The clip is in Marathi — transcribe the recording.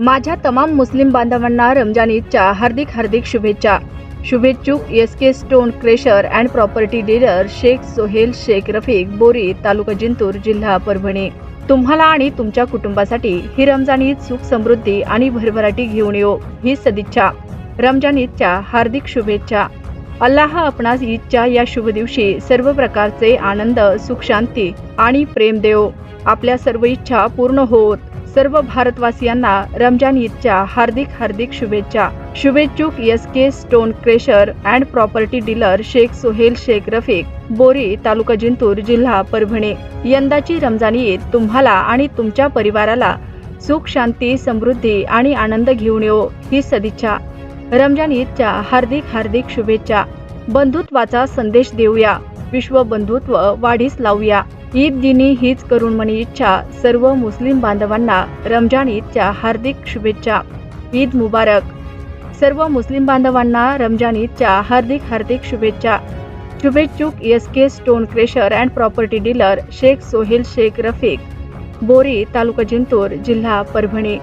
माझ्या तमाम मुस्लिम बांधवांना रमजान ईदच्या हार्दिक हार्दिक शुभेच्छा. शुभेच्छुक S K stone crusher and property dealer Shaikh Sohail Shaikh Rafiq Bori taluka Jintur जिल्हा परभणी. तुम्हाला आणि तुमच्या कुटुंबासाठी ही रमजान ईद सुख समृद्धी आणि भरभराटी घेऊन येऊ ही सदिच्छा. रमजान ईदच्या हार्दिक शुभेच्छा. अल्लाह आपणास ईदच्या या शुभ दिवशी सर्व प्रकारचे आनंद सुख शांती आणि प्रेम देव. आपल्या सर्व इच्छा पूर्ण होत. सर्व भारतवासियांना रमजान ईदच्या हार्दिक हार्दिक शुभेच्छा. शुभेच्छुक S K stone crusher and property dealer Shaikh Sohail Shaikh Rafiq Bori taluka Jintur जिल्हा परभणी. यंदाची रमजान ईद तुम्हाला आणि तुमच्या परिवाराला सुख शांती समृद्धी आणि आनंद घेऊन येऊ ही सदिच्छा. रमजान ईदच्या हार्दिक हार्दिक शुभेच्छा. बंधुत्वाचा संदेश देऊया. विश्व बंधुत्व वाढीस लावूया. ईद दिनी हीच करुणमणी इच्छा सर्व मुस्लिम बांधवांना रमजान ईदच्या हार्दिक शुभेच्छा. ईद मुबारक. सर्व मुस्लिम बांधवांना रमजान ईदच्या हार्दिक हार्दिक शुभेच्छा. शुभेच्छुक S K stone crusher and property dealer Shaikh Sohail Shaikh Rafiq. Bori taluka Jintur जिल्हा परभणी.